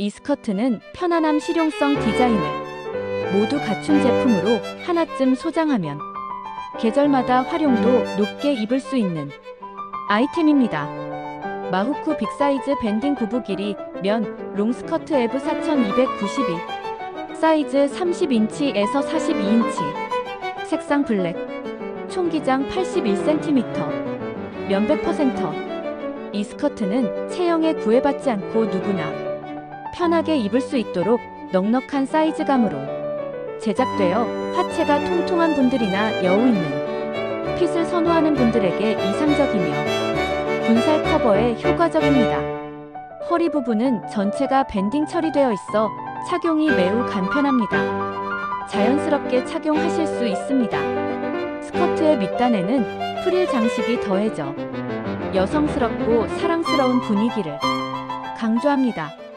이 스커트는 편안함 실용성 디자인을 모두 갖춘 제품으로 하나쯤 소장하면 계절마다 활용도 높게 입을 수 있는 아이템입니다. 마후쿠 빅사이즈 밴딩 구부 길이 면 롱스커트 에브 4292 사이즈 30인치에서 42인치 색상 블랙 총 기장 81cm 면 100%. 이 스커트는 체형에 구애받지 않고 누구나 편하게 입을 수 있도록 넉넉한 사이즈감으로 제작되어 하체가 통통한 분들이나 여우 있는 핏을 선호하는 분들에게 이상적이며 분살 커버에 효과적입니다. 허리 부분은 전체가 밴딩 처리되어 있어 착용이 매우 간편합니다. 자연스럽게 착용하실 수 있습니다. 스커트의 밑단에는 프릴 장식이 더해져 여성스럽고 사랑스러운 분위기를 강조합니다.